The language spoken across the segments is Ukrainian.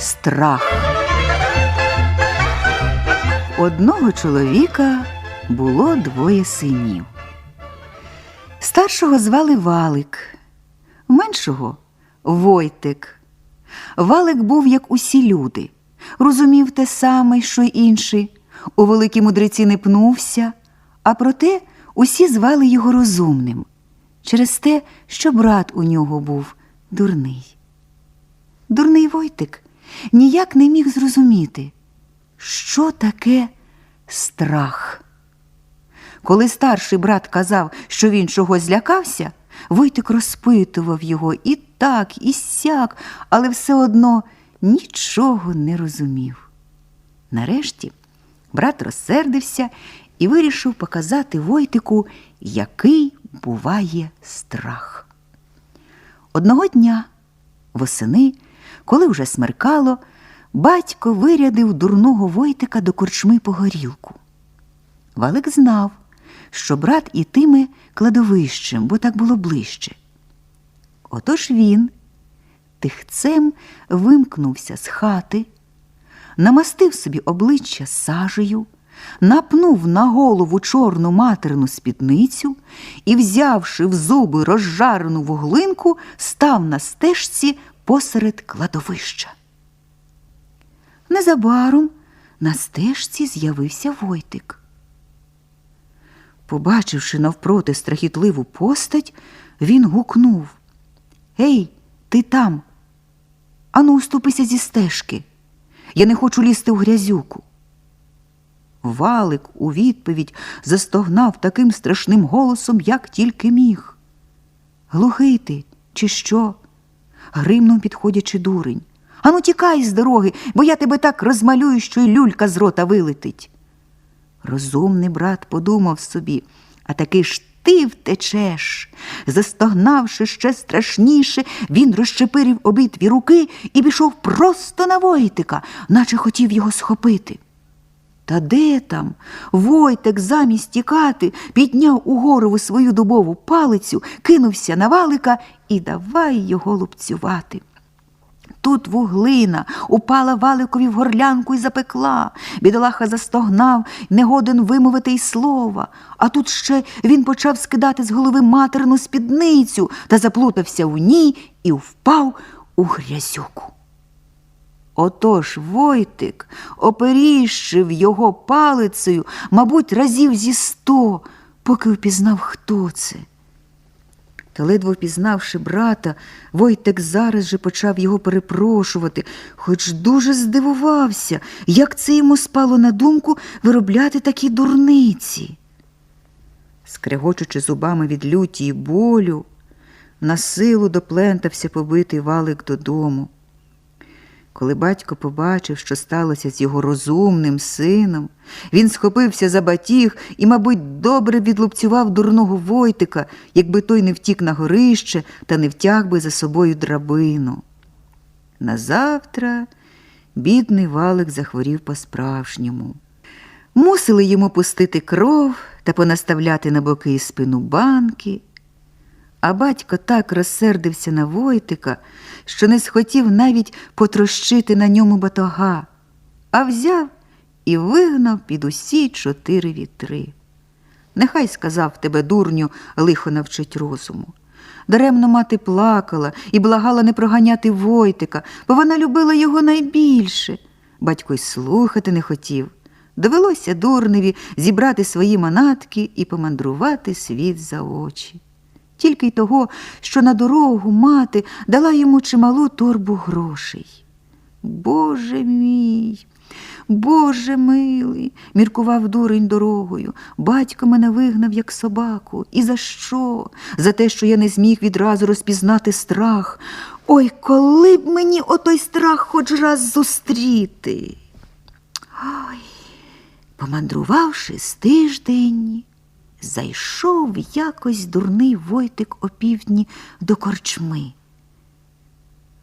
страх. Одного чоловіка було двоє синів. Старшого звали Валик, меншого Войтик. Валик був, як усі люди, розумів те саме, що й інші. У великій мудреці не пнувся, а проте усі звали його розумним через те, що брат у нього був дурний. Дурний Войтик ніяк не міг зрозуміти, що таке страх. Коли старший брат казав, що він чогось злякався, Войтик розпитував його і так, і сяк, але все одно нічого не розумів. Нарешті брат розсердився і вирішив показати Войтику, який буває страх. Одного дня, восени, коли вже смеркало, батько вирядив дурного Войтика до корчми по горілку. Валик знав, що брат ітиме кладовищем, бо так було ближче. Отож він тихцем вимкнувся з хати, намастив собі обличчя сажею, напнув на голову чорну материну спідницю і, взявши в зуби розжарену вуглинку, став на стежці посеред кладовища. Незабаром на стежці з'явився Войтик. Побачивши навпроти страхітливу постать, він гукнув Гей, ти там. Ану, уступися зі стежки. Я не хочу лізти в грязюку. Валик у відповідь застогнав таким страшним голосом, як тільки міг. Глухий ти, чи що? Гримнув підходячи дурень. Ану, тікай з дороги, бо я тебе так розмалюю, що й люлька з рота вилетить. Розумний брат подумав собі, а таки ж ти втечеш. Застогнавши ще страшніше, він розчепирив обидві руки і пішов просто на Войтика, наче хотів його схопити. Та де там? Войтик замість тікати підняв угорову свою дубову палицю, кинувся на валика і давай його лупцювати. Тут вуглина упала валикові в горлянку і запекла. Бідолаха застогнав, не годен вимовити й слова. А тут ще він почав скидати з голови матерну спідницю та заплутався в ній і впав у грязюку. Отож Войтик оперіщив його палицею, мабуть, разів зі сто, поки впізнав, хто це. Та ледве впізнавши брата, Войтек зараз же почав його перепрошувати, хоч дуже здивувався, як це йому спало на думку виробляти такі дурниці. Скрегочучи зубами від люті й болю, на силу доплентався побитий валик додому. Коли батько побачив, що сталося з його розумним сином, він схопився за батіг і, мабуть, добре відлупцював дурного Войтика, якби той не втік на горище та не втяг би за собою драбину. Назавтра бідний валик захворів по-справжньому. Мусили йому пустити кров та понаставляти на боки і спину банки. А батько так розсердився на Войтика, що не схотів навіть потрощити на ньому батога, а взяв і вигнав під усі чотири вітри. Нехай сказав тебе, дурню, лихо навчить розуму. Даремно мати плакала і благала не проганяти Войтика, бо вона любила його найбільше. Батько й слухати не хотів. Довелося дурневі зібрати свої манатки і помандрувати світ за очі тільки й того, що на дорогу мати дала йому чималу торбу грошей. Боже мій, Боже милий, міркував дурень дорогою. Батько мене вигнав, як собаку. І за що? За те, що я не зміг відразу розпізнати страх. Ой, коли б мені отой страх хоч раз зустріти. Ой, помандрувавши з тиждень, зайшов якось дурний Войтик опівдні до корчми.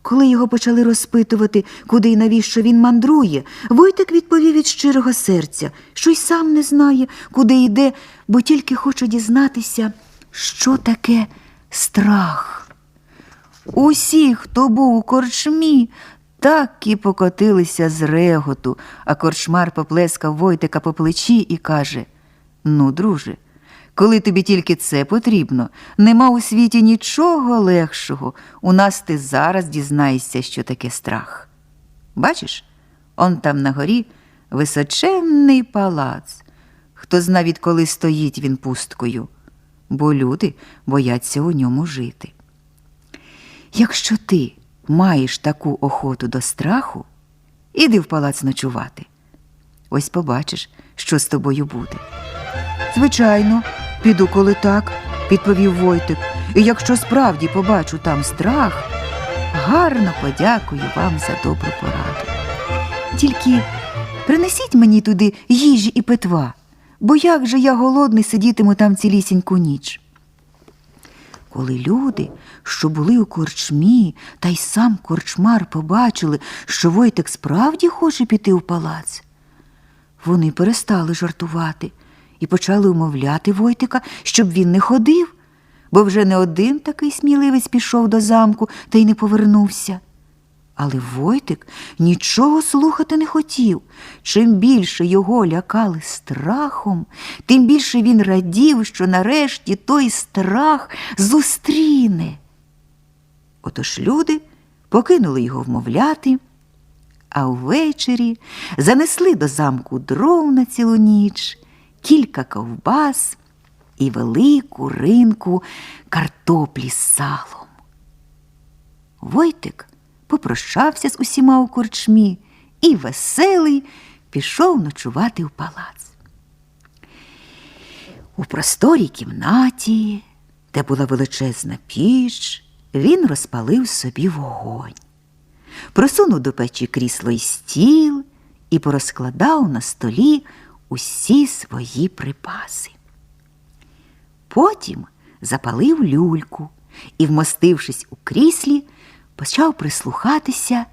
Коли його почали розпитувати, куди і навіщо він мандрує, Войтик відповів від щирого серця, що й сам не знає, куди йде, бо тільки хоче дізнатися, що таке страх. Усі, хто був у корчмі, так і покотилися з реготу, а корчмар поплескав Войтика по плечі і каже: Ну, друже, коли тобі тільки це потрібно, нема у світі нічого легшого. У нас ти зараз дізнаєшся, що таке страх. Бачиш, он там на горі височенний палац. Хто зна, відколи стоїть він пусткою, бо люди бояться у ньому жити. Якщо ти маєш таку охоту до страху, іди в палац ночувати. Ось побачиш, що з тобою буде. Звичайно, піду, коли так, відповів Войтик. І якщо справді побачу там страх, гарно подякую вам за добру пораду. Тільки принесіть мені туди їжі і питва, бо як же я голодний сидітиму там цілісіньку ніч. Коли люди, що були у корчмі, та й сам корчмар побачили, що Войтик справді хоче піти в палац, вони перестали жартувати і почали умовляти Войтика, щоб він не ходив, бо вже не один такий сміливець пішов до замку та й не повернувся. Але Войтик нічого слухати не хотів. Чим більше його лякали страхом, тим більше він радів, що нарешті той страх зустріне. Отож люди покинули його вмовляти, а ввечері занесли до замку дров на цілу ніч, кілька ковбас і велику ринку картоплі з салом. Войтик попрощався з усіма у корчмі і веселий пішов ночувати в палац. У просторій кімнаті, де була величезна піч, він розпалив собі вогонь, просунув до печі крісло й стіл і порозкладав на столі усі свої припаси. Потім запалив люльку і, вмостившись у кріслі, почав прислухатися,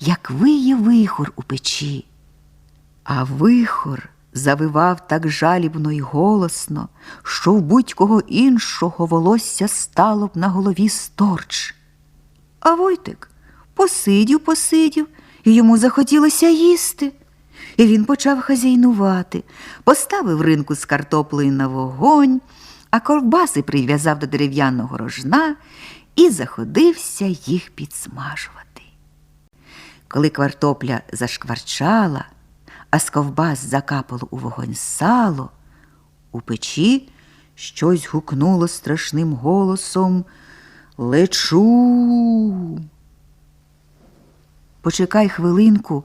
як виє вихор у печі. А вихор завивав так жалібно й голосно, що в будь-кого іншого волосся стало б на голові сторч. А Войтик посидів, посидів, і йому захотілося їсти. І він почав хазяйнувати, поставив ринку з картоплею на вогонь, а ковбаси прив'язав до дерев'яного рожна і заходився їх підсмажувати. Коли картопля зашкварчала, а з ковбас закапало у вогонь сало, у печі щось гукнуло страшним голосом Лечу. Почекай хвилинку,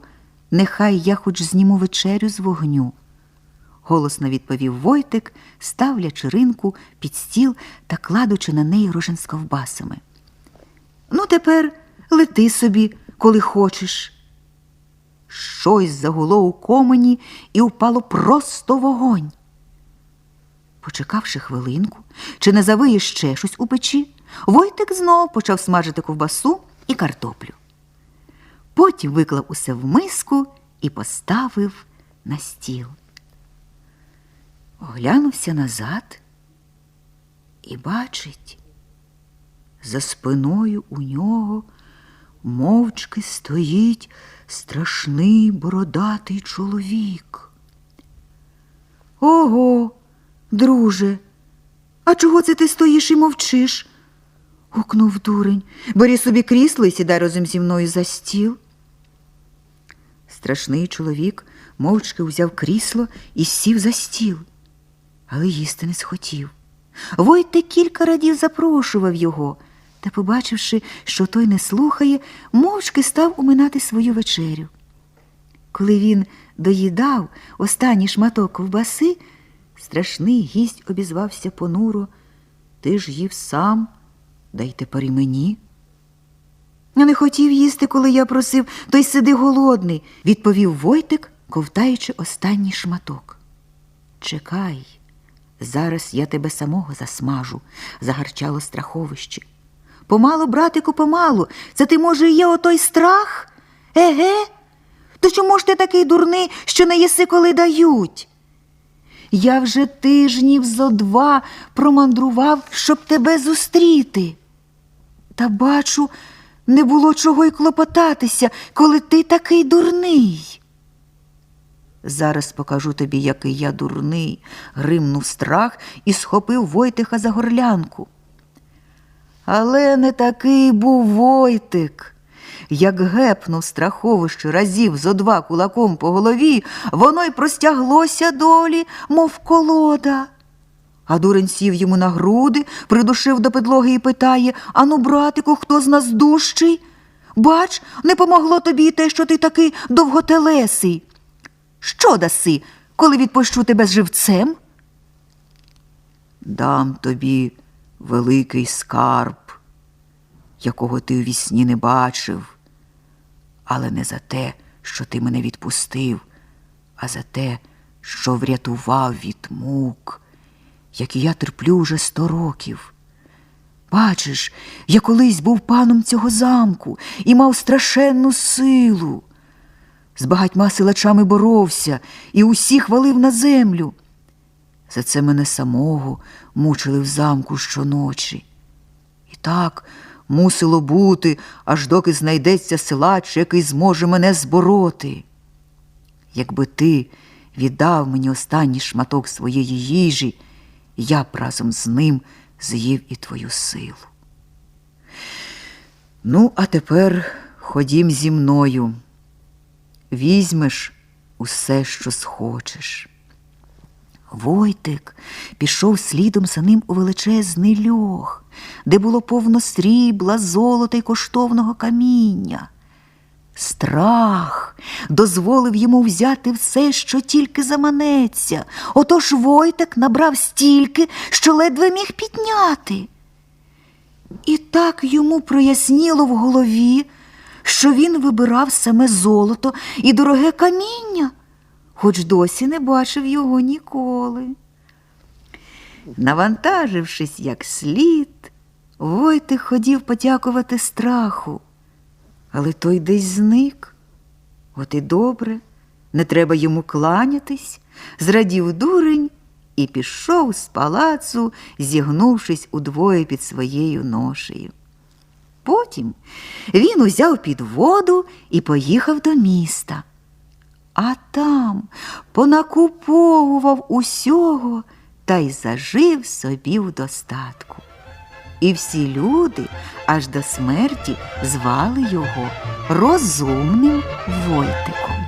нехай я хоч зніму вечерю з вогню. Голосно відповів Войтик, ставлячи ринку під стіл та кладучи на неї рожен з ковбасами. Ну, тепер лети собі, коли хочеш. Щось загуло у комені і впало просто вогонь. Почекавши хвилинку, чи не завиє ще щось у печі, Войтик знов почав смажити ковбасу і картоплю. Потім виклав усе в миску і поставив на стіл. Оглянувся назад і бачить, за спиною у нього мовчки стоїть страшний бородатий чоловік. Ого, друже, а чого це ти стоїш і мовчиш? гукнув дурень. Бери собі крісло і сідай разом зі мною за стіл. Страшний чоловік мовчки узяв крісло і сів за стіл, але їсти не схотів. Войте кілька радів запрошував його, та, побачивши, що той не слухає, мовчки став уминати свою вечерю. Коли він доїдав останній шматок ковбаси, страшний гість обізвався понуро. Ти ж їв сам, да й тепер і мені. Я не хотів їсти, коли я просив, то й сиди голодний, відповів Войтик, ковтаючи останній шматок. Чекай, зараз я тебе самого засмажу, загарчало страховище. Помалу, братику, помалу, це ти, може, є отой страх? Еге? То чому ж ти такий дурний, що не їси, коли дають? Я вже тижнів зо два промандрував, щоб тебе зустріти. Та бачу, не було чого й клопотатися, коли ти такий дурний. Зараз покажу тобі, який я дурний, гримнув страх і схопив Войтиха за горлянку. Але не такий був Войтик. Як гепнув страховище разів зо два кулаком по голові, воно й простяглося долі, мов колода. А дурень сів йому на груди, придушив до підлоги і питає Ану, братику, хто з нас дужчий? Бач, не помогло тобі те, що ти такий довготелесий. Що даси, коли відпущу тебе з живцем? Дам тобі великий скарб, якого ти у вісні не бачив, але не за те, що ти мене відпустив, а за те, що врятував від мук, які я терплю вже сто років. Бачиш, я колись був паном цього замку і мав страшенну силу. З багатьма силачами боровся і усіх валив на землю. За це мене самого мучили в замку щоночі. І так мусило бути, аж доки знайдеться силач, який зможе мене збороти. Якби ти віддав мені останній шматок своєї їжі, я б разом з ним з'їв і твою силу. Ну, а тепер ходім зі мною. Візьмеш усе, що схочеш. Войтик пішов слідом за ним у величезний льох, де було повно срібла, золота й коштовного каміння. Страх дозволив йому взяти все, що тільки заманеться. Отож Войтик набрав стільки, що ледве міг підняти. І так йому проясніло в голові, що він вибирав саме золото і дороге каміння, хоч досі не бачив його ніколи. Навантажившись як слід, Войтик хотів подякувати страху, але той десь зник. От і добре, не треба йому кланятись, зрадів дурень і пішов з палацу, зігнувшись удвоє під своєю ношею. Потім він узяв під воду і поїхав до міста. А там понакуповував усього та й зажив собі в достатку. І всі люди аж до смерті звали його розумним Войтиком.